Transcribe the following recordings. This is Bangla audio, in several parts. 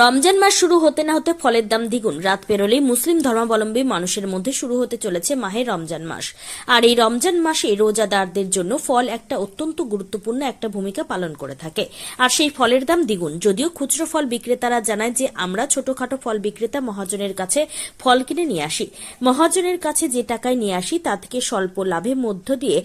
রমজান মাস শুরু হতে না হতে ফলের দাম দ্বিগুণ। রাত পেরোলেই মুসলিম ধর্মাবলম্বী মানুষের মধ্যে শুরু হতে চলেছে মাহে রমজান মাস। আর এই রমজান মাসে রোজাদারদের জন্য ফল একটা অত্যন্ত গুরুত্বপূর্ণ একটা ভূমিকা পালন করে থাকে। আর সেই ফলের দাম দ্বিগুণ। যদিও খুচরো ফল বিক্রেতারা জানায় যে, আমরা ছোটখাটো ফল বিক্রেতা মহাজনের কাছে ফল কিনে নিয়ে আসি। মহাজনের কাছে যে টাকায় নিয়ে আসি, তা থেকে স্বল্প লাভের মধ্য দিয়ে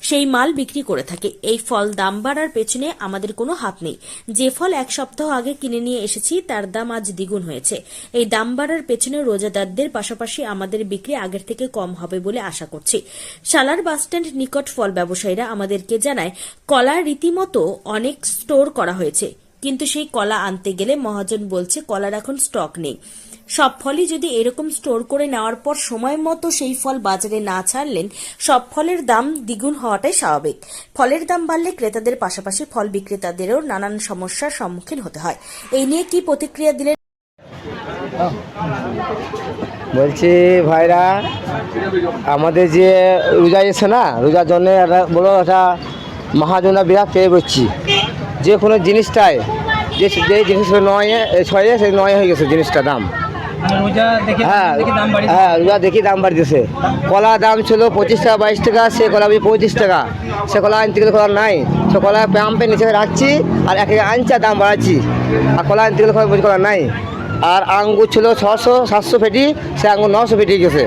সেই মাল বিক্রি করে থাকে। এই ফল দাম বাড়ার পেছনে আমাদের কোনো হাত নেই। যে ফল এক সপ্তাহ আগে কিনে নিয়ে এসেছি, তার দাম আজ দ্বিগুণ হয়েছে। এই দাম বাড়ার পেছনে রোজাদারদের পাশাপাশি আমাদের বিক্রি আগের থেকে কম হবে বলে আশা করছি। সালার বাসস্ট্যান্ড নিকট ফল ব্যবসায়ীরা আমাদেরকে জানায়, কলা রীতিমতো অনেক স্টোর করা হয়েছে। কিন্তু সেই কলা আনতে গেলে মহাজন বলছে, কলার এখন স্টক নেই। সব ফলই যদি এরকম স্টোর করে নেওয়ার পর সময় মতো সেই ফল বাজারে না ছাড়লেন, সব ফলের দাম দ্বিগুণ হওয়াটাই স্বাভাবিক। ফলের দাম বাড়লে ক্রেতাদের পাশাপাশি ফল বিক্রেতাদেরও নানান সমস্যার সম্মুখীন হতে হয়। এই নিয়ে কি প্রতিক্রিয়া দিলেন? বলছি, ভাইরা, আমাদের যে রোজা এসে না রোজার জন্য বলো একটা মহাজনা বিরাট পেয়ে করছি যে কোনো জিনিসটায় যে যে জিনিসটা নয় ছয়ে সেই নয় হয়ে গেছে জিনিসটা দাম। হ্যাঁ দাম বাড়ি হ্যাঁ রোজা দেখি দাম বাড়িতেছে কলা দাম ছিল পঁচিশ টাকা বাইশ টাকা সে কলা আমি পঁয়ত্রিশ টাকা। সে কলা আনতে গেলে কলা নাই। সে কলা পাম্পে নিচে রাখছি আর এক আনছি দাম বাড়াচ্ছি। আর কলা আনতে গেলে কলা কলা নাই। আর আঙ্গুর ছিল ছশো সাতশো ফেটি সে আঙ্গুর নশো ফেটে গেছে।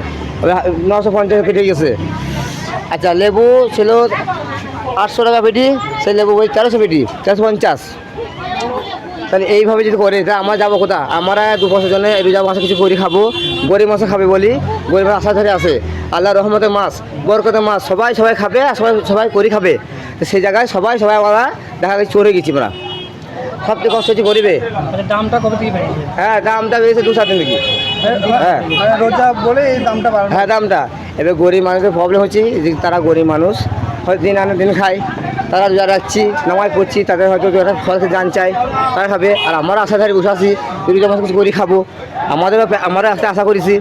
নশো পঞ্চাশ ফেটে গেছে। আচ্ছা লেবু ছিল আটশো টাকা পেটি সে লেবু ওই তেরোশো পেটি তেরোশো পঞ্চাশ। তাহলে এইভাবে যদি করে তা আমরা যাব কোথা আমরা দু বছর জন্য রোজা মাসে কিছু করি খাব। গরিব মাসে খাবে বলি। গরিব আশা ধরে আসে আল্লাহ রহমতের মাস বরকতের মাস সবাই সবাই খাবে আর সবাই সবাই করি খাবে। সেই জায়গায় সবাই সবাই আমরা দেখা গেছে চড়ে গেছি আমরা। সবচেয়ে কষ্ট হচ্ছে গরিবে। দামটা কবে থেকে হ্যাঁ দামটা বেড়েছে দু সাত দিন থেকে হ্যাঁ রোজা বলে এই দামটা হ্যাঁ দামটা। এবার গরিব মানুষের প্রবলেম হচ্ছে যে তারা গরিব মানুষ। দিন আনে দিন খায়। তারা রোজা রাখছি, নামাজ পড়ছি, তাদের হয়তো একটা ফলকে জান চাই, তারা খাবে। আর আমরা আশাধারী বসে আছি রোজা মাসে কিছু করি খাব। আমাদেরও আমরা একটা আশা করেছি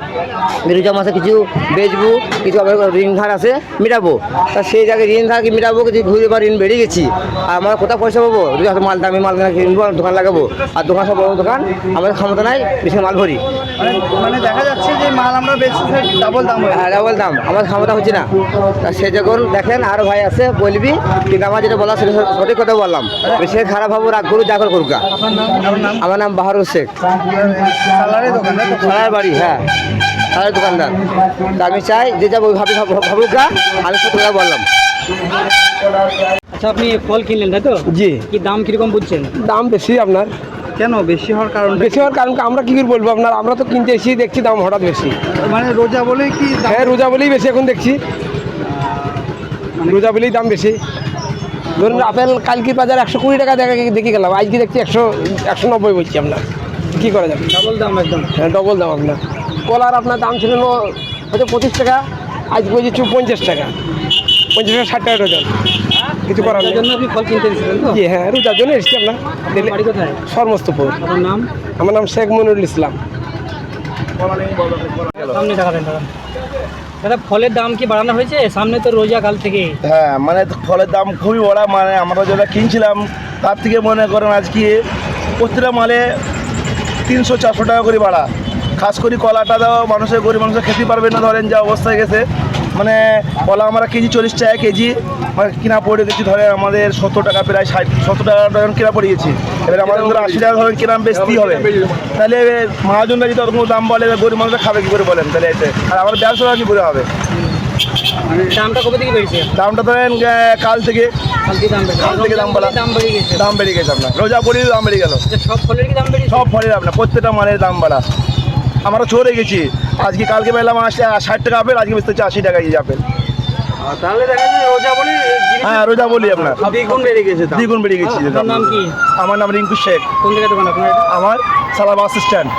রোজা মাসে কিছু বেচবো, কিছু আমার ঋণ ধার আছে, মেটাবো। তা সেই জায়গায় ঋণ ধার কি মেটাবো, কিছু ঘুরে বা ঋণ বেড়ে গেছি। আর আমরা কোথাও পয়সা পাবো? রোজা মাল দামি মাল কেনা কিনবো, দোকান লাগাবো। আর দোকান সব বড় দোকান, আমাদের ক্ষমতা নাই, বেশি মাল ভরি। মানে দেখা যাচ্ছে মাল আমরা বেশি ডাবল দাম হ্যাঁ ডাবল দাম। আমার ক্ষমতা হচ্ছে না। তা সে যখন দেখেন আরও ভাই আছে বলবি? কিন্তু আমার যেটা বলা সেটা সঠিক কথা বললাম। সে খারাপ ভাবো রাগ করুক যা করে করুক গা। আপনার নাম? আপনার নাম? আমার নাম বাহারুর শেখ? সারার বাড়ি হ্যাঁ। সারার দোকানদার। তা আমি চাই যে যাব ভাবি ভাবুক গা আমি সত্যি কথা বললাম। আচ্ছা আপনি ফল কিনলেন তাই তো? জি। কি দাম কীরকম বুঝছেন? দাম বেশি আপনার। কেন? বেশি হওয়ার কারণ বেশি হওয়ার কারণ আমরা কি করে বলব আপনার? আমরা তো কিনতে এসেছি দেখছি দাম হঠাৎ বেশি। মানে রোজা বলে কি হ্যাঁ রোজা বলেই বেশি এখন দেখছি। রোজা বলেই দাম বেশি। ধরুন আপেল কালকে বাজার একশো কুড়ি টাকা দেখা দেখে গেলাম আজকে দেখছি একশো একশো নব্বই বলছি আপনার কী করা যাবে? ডাবল দাম একদম। হ্যাঁ ডবল দাম আপনার। কলার আপনার দাম ছিল ন- হয়তো পঁচিশ টাকা আজ বলছি পঞ্চাশ টাকা। পঞ্চাশ টাকা ষাট টাকা ডজন। কিছু করার নেই। জন্য আপনি ফল কিনতে এসেছিলেন তো? জি হ্যাঁ রোজার জন্য এসেছি আপনার আপনার বাড়ি কোথায়? আপনার নাম? আমার নাম শেখ মনিরুল ইসলাম। সামনে দেখাবেন দাদা দাদা ফলের দাম কি বাড়ানো হয়েছে? সামনে তো রোজা কাল থেকে হ্যাঁ মানে ফলের দাম খুবই বড়া মানে আমরা যেটা কিনছিলাম তার থেকে মনে করেন আজকে প্রতিটা মালে তিনশো চারশো টাকা করে বাড়া। খাস করে কলাটা দাও মানুষের গরিব মানুষের খেতে পারবে না ধরেন যা অবস্থা হয়ে গেছে। মানে কলা আমরা কেজি চল্লিশ টাকা কেজি মানে কিনা পড়ে গেছি ধরে আমাদের সত্তর টাকা প্রায় ষাট সত্তর টাকা ডজন কিনা পড়ে গেছি এবার আমাদের ধরে আশি টাকা ধরেন কিনা বেচতেই হবে। তাহলে মহাজনরা যদি অত দাম বলে গরিব মানুষরা খাবে কী করে বলেন? তাহলে এতে আর আমার ব্যবসা কী করে হবে। দামটা কবে থেকে বেড়েছে? দামটা ধরেন কাল থেকে। দাম কাল থেকে দাম বাড়া। দাম বেড়ে গেছে। দাম বেড়ে গেছে আপনার। রোজা পড়ি দাম বেড়ে গেল। আচ্ছা, সব ফলের দাম বেড়েছে? সব ফলের আপনার প্রত্যেকটা মালের দাম বাড়া। আমরা চড়ে গেছি। আজকে কালকে পেলাম ষাট টাকা আপেল আজকে বেচতে হচ্ছে আশি টাকা কেজি আপেল। তাহলে দেখা যাচ্ছে রোজা বলে হ্যাঁ রোজা বলি আপনার। দ্বিগুণ বেড়ে গেছে দ্বিগুণ বেড়ে গেছে নাম কি? আমার নাম রিঙ্কু শেখ। কোন জায়গায় দোকান আপনার? আমার সালা বাস স্ট্যান্ড।